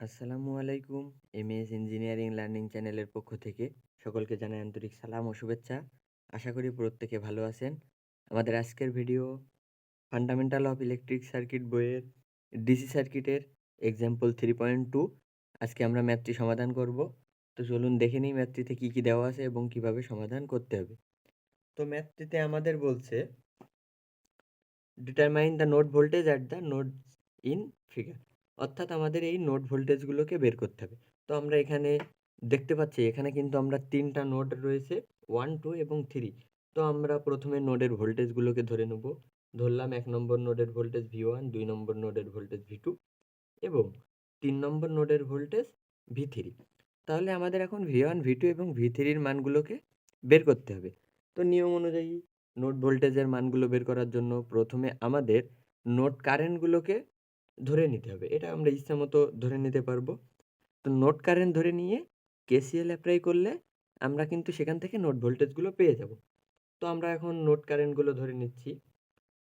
আসসালামু আলাইকুম, MS engineering learning চ্যানেলের পক্ষ থেকে সকলকে জানাই আন্তরিক সালাম ও শুভেচ্ছা। আশা করি প্রত্যেকে ভালো আছেন। আমাদের আজকের video fundamental of electric circuit বইয়ের ডিসি সার্কিটের এক্সাম্পল থ্রি পয়েন্ট টু আজকে আমরা ম্যাথটি সমাধান করব। তো চলুন দেখে নিই ম্যাথটিতে কী কী দেওয়া আছে এবং কীভাবে সমাধান করতে হবে। তো ম্যাথটিতে আমাদের বলছে determine the node voltage at the node in figure অর্থাৎ আমাদের এই নোট ভোল্টেজগুলোকে বের করতে হবে। তো আমরা এখানে দেখতে পাচ্ছি, এখানে কিন্তু আমরা তিনটা নোড রয়েছে ওয়ান টু এবং থ্রি তো আমরা প্রথমে নোডের ভোল্টেজগুলোকে ধরে নেব। ধরলাম এক নম্বর নোডের ভোল্টেজ ভি ওয়ান দুই নম্বর নোডের ভোল্টেজ ভি টু এবং তিন নম্বর নোডের ভোল্টেজ ভি থ্রি তাহলে আমাদের এখন ভি ওয়ান ভি টু এবং ভি থ্রির মানগুলোকে বের করতে হবে। তো নিয়ম অনুযায়ী নোট ভোল্টেজের মানগুলো বের করার জন্য প্রথমে আমাদের নোট কারেন্টগুলোকে ধরে নিতে হবে। এটা আমরা ইচ্ছা মতো ধরে নিতে পারব। তো নোট কারেন্ট ধরে নিয়ে কেসিএল অ্যাপ্লাই করলে আমরা কিন্তু সেখান থেকে নোট ভোল্টেজগুলো পেয়ে যাব। তো আমরা এখন নোট কারেন্টগুলো ধরে নিচ্ছি।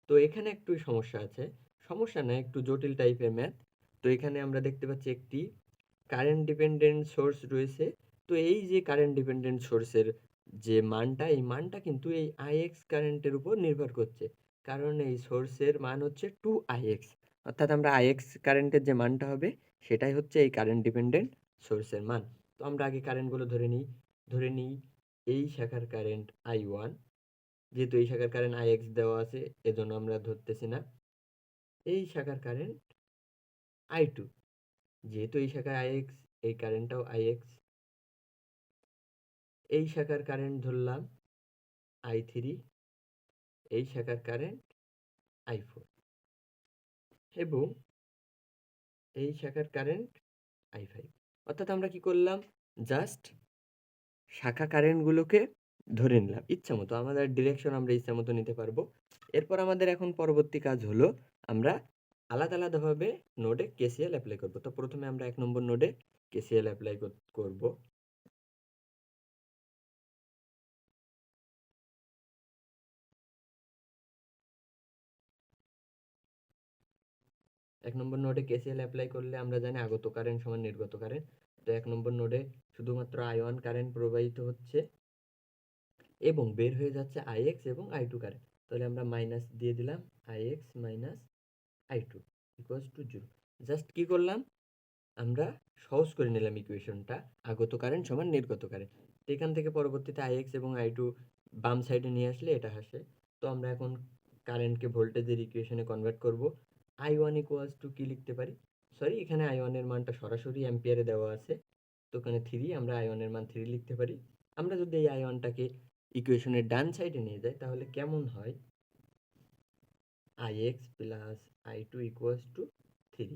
তো এখানে একটু সমস্যা আছে। সমস্যা না একটু জটিল টাইপের ম্যাথ তো এখানে আমরা দেখতে পাচ্ছি একটি কারেন্ট ডিপেন্ডেন্ট সোর্স রয়েছে। তো এই যে কারেন্ট ডিপেন্ডেন্ট সোর্সের যে মানটা, এই মানটা কিন্তু এই আইএক্স কারেন্টের উপর নির্ভর করছে। কারণ এই সোর্সের মান হচ্ছে টু আইএক্স অর্থাৎ আমরা আইএক্স কারেন্টের যে মানটা হবে, সেটাই হচ্ছে এই কারেন্ট ডিপেন্ডেন্ট সোর্সের মান। তো আমরা আগে কারেন্টগুলো ধরে নিই। ধরে নিই এই শাখার কারেন্ট আই ওয়ান যেহেতু এই শাখার কারেন্ট আই এক্স দেওয়া আছে, এজন্য আমরা ধরতেছি না। এই শাখার কারেন্ট আই টু যেহেতু এই শাখায় আই এক্স এই কারেন্টটাও আই এক্স এই শাখার কারেন্ট ধরলাম আই থ্রি এই শাখার কারেন্ট আই ফোর এবং এই শাখার কারেন্ট আই ফাইভ অর্থাৎ আমরা কি করলাম? জাস্ট শাখা কারেন্টগুলোকে ধরে নিলাম। ইচ্ছা মতো আমাদের ডিরেকশন আমরা ইচ্ছা মতো নিতে পারব। এরপর আমাদের এখন পরবর্তী কাজ হলো, আমরা আলাদা আলাদাভাবে নোডে কেসিএল অ্যাপ্লাই করব। তো প্রথমে আমরা এক নম্বর নোডে কেসিএল অ্যাপ্লাই করব। এক নম্বর নোডে কেসিএল অ্যাপ্লাই করলে আমরা জানি আগত কারেন্ট সমান নির্গত কারেন্ট তো এক নম্বর নোডে শুধুমাত্র আই ওয়ান কারেন্ট প্রবাহিত হচ্ছে এবং বের হয়ে যাচ্ছে আই এক্স এবং আই টু কারেন্ট তাহলে আমরা মাইনাস দিয়ে দিলাম I X minus I two equals to zero just কী করলাম? আমরা সহজ করে নিলাম ইকুয়েশনটা আগত কারেন্ট সমান নির্গত কারেন্ট এখান থেকে পরবর্তীতে আই এক্স এবং আই টু বাম সাইডে নিয়ে আসলে এটা আসে। তো আমরা এখন কারেন্টকে ভোল্টেজের ইকুয়েশনে কনভার্ট করব। আই ওয়ান ইকুয়ালস টু কী লিখতে পারি? সরি এখানে আই ওয়ানের মানটা সরাসরি অ্যাম্পিয়ারে দেওয়া আছে। তো ওখানে থ্রি আমরা আই ওয়ানের মান থ্রি লিখতে পারি। আমরা যদি এই আই ওয়ানটাকে ইকুয়েশনের ডান সাইডে নিয়ে যাই, তাহলে কেমন হয়? I X plus I two equals to three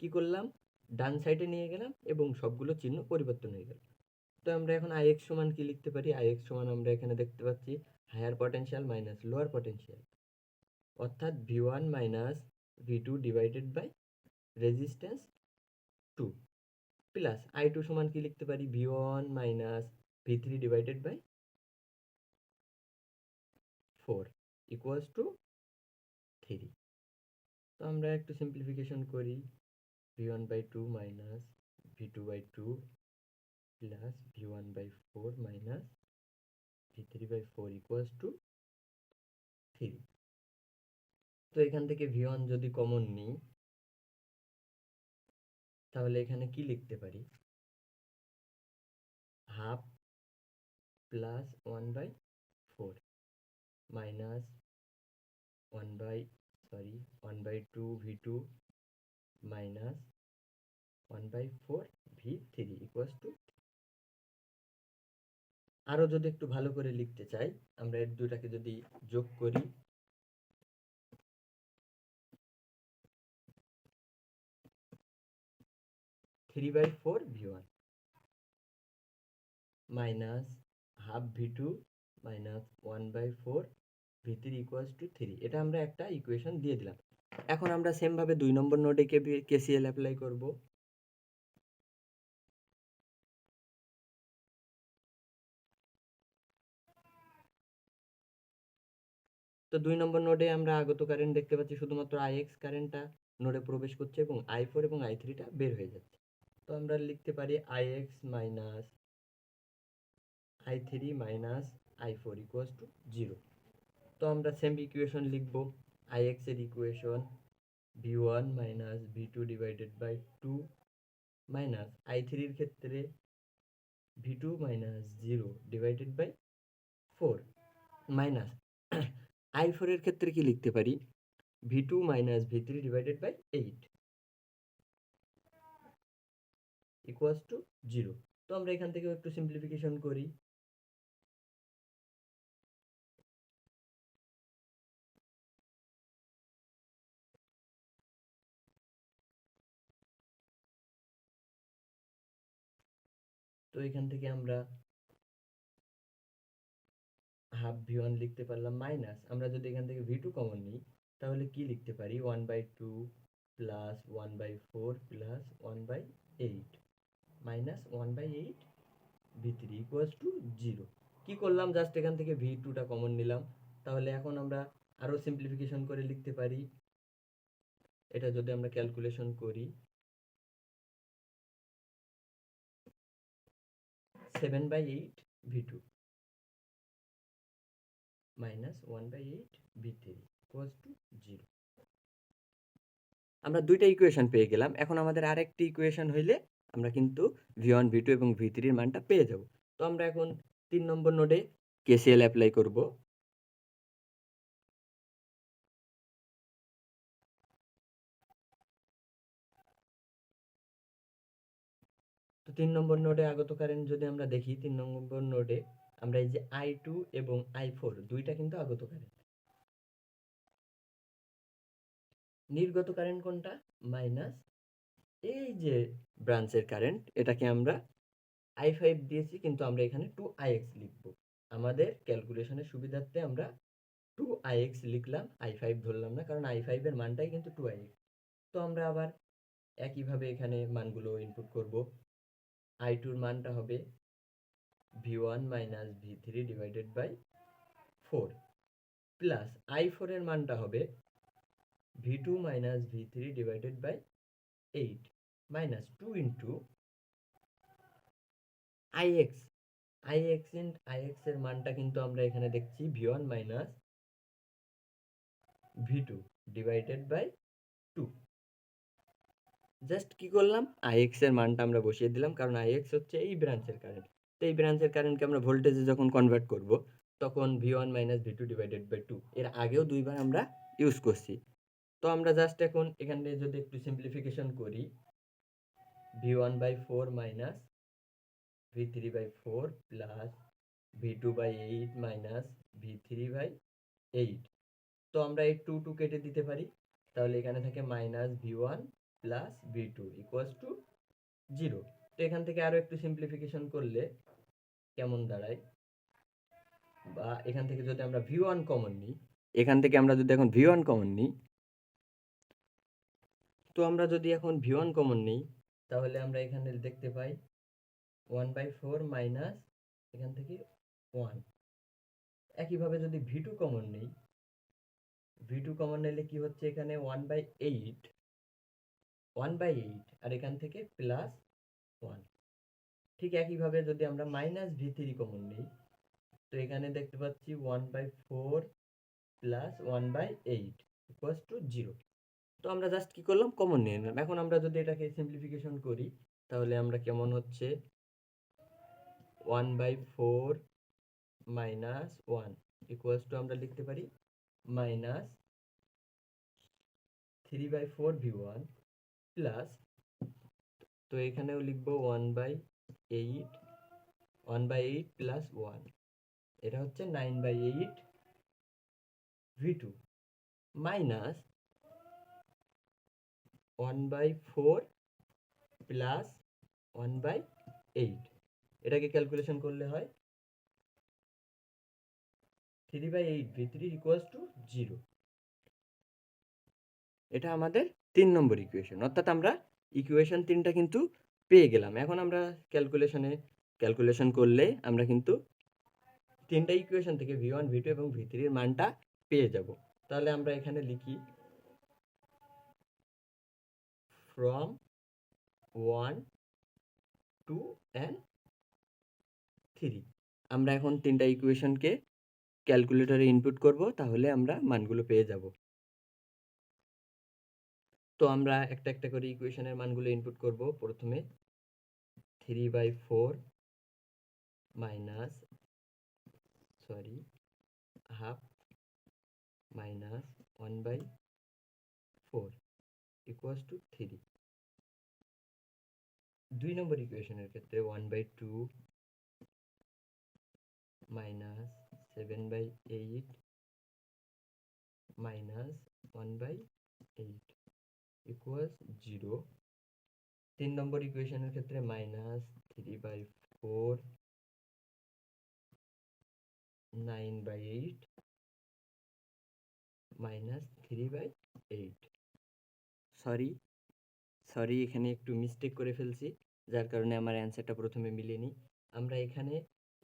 কী করলাম? ডান সাইডে নিয়ে গেলাম এবং সবগুলো চিহ্ন পরিবর্তন হয়ে গেল। তো আমরা এখন আই এক্স সমান কী লিখতে পারি? আই এক্স সমান আমরা এখানে দেখতে পাচ্ছি higher potential minus lower potential অর্থাৎ V one minus V two divided by resistance two plus I two সমান কি লিখতে পারি? V one minus V three divided by four equals to three তো আমরা একটু সিম্পলিফিকেশন করি। V one by two minus V two by two plus V one by four minus V three by four equals to three তো এখান থেকে V one যদি common নিই, তাহলে এখানে কি লিখতে পারি? Half plus one by four minus one by sorry one by two V two minus one by four V three equals to আরও যদি একটু ভালো করে লিখতে চাই, আমরা এর দুটাকে যদি যোগ করি three by four V one minus half V two minus one by four V three equals to three এটা আমরা একটা ইকুয়েশন দিয়ে দিলাম। এখন আমরা সেমভাবে দুই নম্বর নোটে কেসিএল অ্যাপ্লাই করব। তো দুই নম্বর নোডে আমরা আগত কারেন্ট দেখতে পাচ্ছি, শুধুমাত্র আই এক্স কারেন্টটা নোডে প্রবেশ করছে এবং আই ফোর এবং আই থ্রিটা বের হয়ে যাচ্ছে। তো আমরা লিখতে পারি I X minus I three minus I four equals to zero তো আমরা সেম ইকুয়েশন লিখব। আই এক্সের equation V one minus V two divided by two minus I থ্রির ক্ষেত্রে V two minus zero divided by four minus I ফোরের ক্ষেত্রে কি লিখতে পারি? V two minus V three divided by eight equals to zero তো আমরা এখান থেকে একটু সিম্পলিফিকেশন করি। তো এখান থেকে আমরা হাফ ভি ওয়ান লিখতে পারলাম মাইনাস আমরা যদি এখান থেকে ভি টু কমন নিই, তাহলে কি লিখতে পারি? One by two plus one by four plus one by eight minus one by eight V three equals to zero কী করলাম? জাস্ট এখান থেকে ভি টুটা কমন নিলাম। তাহলে এখন আমরা আরও সিম্পলিফিকেশন করে লিখতে পারি। এটা যদি আমরা ক্যালকুলেশন করি seven by eight V two minus one by eight V three equals to zero আমরা দুইটা ইকুয়েশন পেয়ে গেলাম। এখন আমাদের আরেকটি ইকুয়েশন হইলে আমরা কিন্তু ভি ওয়ান ভি টু এবং ভি থ্রির মানটা পেয়ে যাব। তো আমরা এখন তিন নম্বর নোডে কেসিএল অ্যাপ্লাই করব। তো তিন নম্বর নোডে আগত কারেন্ট যদি আমরা দেখি, তিন নম্বর নোডে আমরা এই যে আই টু এবং আই ফোর দুইটা কিন্তু আগত কারেন্ট নির্গত কারেন্ট কোনটা? মাইনাস এই যে ব্রাঞ্চের কারেন্ট, এটাকে আমরা আই ফাইভ দিয়েছি, কিন্তু আমরা এখানে টু আই এক্স লিখব। আমাদের ক্যালকুলেশনের সুবিধার্থে আমরা টু আই এক্স লিখলাম আই ফাইভ ধরলাম না, কারণ আই ফাইভের মানটাই কিন্তু টু আই এক্স তো আমরা আবার একইভাবে এখানে মানগুলো ইনপুট করব। আই টুর মানটা হবে V one minus V three divided by four plus I ফোরের মানটা হবে V two minus V three divided by eight minus two into I X I X into I এক্সের মানটা কিন্তু আমরা এখানে দেখছি V one minus V two divided by two just কি করলাম? আই এক্সের মানটা আমরা বসিয়ে দিলাম, কারণ আই এক্স হচ্ছে এই ব্রাঞ্চের কারেন্ট তো এই ব্রাঞ্চের কারেন্টকে আমরা ভোল্টেজে যখন কনভার্ট করব, তখন V one minus V two divided by two এর আগেও দুইবার আমরা ইউজ করছি। তো আমরা জাস্ট এখন এখানে যদি একটু সিম্পলিফিকেশন করি V one by four minus V three by four plus V two by eight minus V three by eight তো আমরা এই টু টু কেটে দিতে পারি, তাহলে এখানে থাকে minus V one plus V two equals to zero তো এখান থেকে আরও একটু সিম্পলিফিকেশন করলে কেমন দাঁড়ায়? বা এখান থেকে যদি আমরা ভি ওয়ান কমন নিই, এখান থেকে আমরা যদি এখন ভি ওয়ান কমন নিই তো আমরা যদি এখন ভি ওয়ান কমন নিই, তাহলে আমরা এখানে দেখতে পাই ওয়ান বাই ফোর মাইনাস এখান থেকে ওয়ান একইভাবে যদি ভি টু কমন নিই ভি টু কমন নিলে কি হচ্ছে এখানে one by eight one by eight আর এখান থেকে প্লাস ওয়ান ঠিক একইভাবে যদি আমরা মাইনাস ভি থ্রি কমন নিই, তো এখানে দেখতে পাচ্ছি one by four plus one by eight equals to zero তো আমরা জাস্ট কি করলাম? কমন নিয়ে নিলাম। এখন আমরা যদি এটাকে সিম্পলিফিকেশন করি, তাহলে আমরা কেমন হচ্ছে? One by four minus one equals to আমরা লিখতে পারি minus three by four V one plus তো এখানেও লিখব one by eight one by eight plus one এটা হচ্ছে nine by eight V two minus one by four plus one by eight এটাকে calculation করলে হয় three by eight V three equals to zero এটা আমাদের তিন নম্বর ইকুয়েশন অর্থাৎ আমরা ইকুয়েশন তিনটা কিন্তু পেয়ে গেলাম। এখন আমরা ক্যালকুলেশনে ক্যালকুলেশন করলে আমরা কিন্তু তিনটা ইকুয়েশন থেকে ভি ওয়ান ভি টু এবং ভি থ্রির মানটা পেয়ে যাব। তাহলে আমরা এখানে লিখি from one two and three আমরা এখন তিনটা ইকুয়েশনকে ক্যালকুলেটরে ইনপুট করব, তাহলে আমরা মানগুলো পেয়ে যাব। তো আমরা একটা একটা করে ইকুয়েশনের মানগুলো ইনপুট করব। প্রথমে three by four minus sorry half minus one by four equals to three দুই নম্বর ইকুয়েশনের ক্ষেত্রে one by two minus seven by eight minus one by eight equals zero তিন নম্বর ইকুয়েশনের ক্ষেত্রে minus three by four nine by eight minus three by eight sorry sorry এখানে একটু মিস্টেক করে ফেলছি, যার কারণে আমার অ্যান্সারটা প্রথমে মিলেনি। আমরা এখানে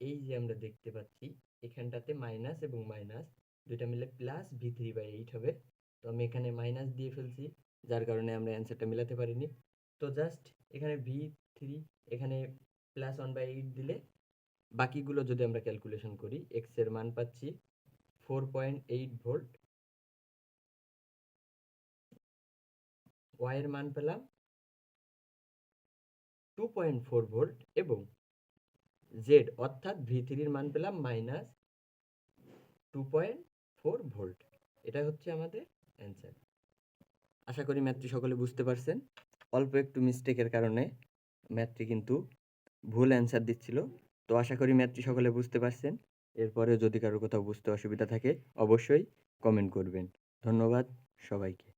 এই যে আমরা দেখতে পাচ্ছি, এখানটাতে মাইনাস এবং মাইনাস দুইটা মিলে plus V three by eight হবে। তো আমি এখানে মাইনাস দিয়ে ফেলছি, যার কারণে আমরা অ্যান্সারটা মেলাতে পারিনি। তো জাস্ট এখানে ভি থ্রি এখানে প্লাস ওয়ান বাই এইট দিলে বাকিগুলো যদি আমরা ক্যালকুলেশন করি এক্সের মান পাচ্ছি four point eight volt Y এর মান পেলাম টু পয়েন্ট ফোর ভোল্ট এবং জেড অর্থাৎ ভি থ্রির মান পেলাম minus two point four volt এটা হচ্ছে আমাদের অ্যান্সার আশা করি ম্যাথটি সকলে বুঝতে পারছেন। অল্প একটু মিস্টেকের কারণে ম্যাথটি কিন্তু ভুল অ্যান্সার দিচ্ছিল। তো আশা করি ম্যাথটি সকলে বুঝতে পারছেন। এরপরে যদি কারও কোথাও বুঝতে অসুবিধা থাকে, অবশ্যই কমেন্ট করবেন। ধন্যবাদ সবাইকে।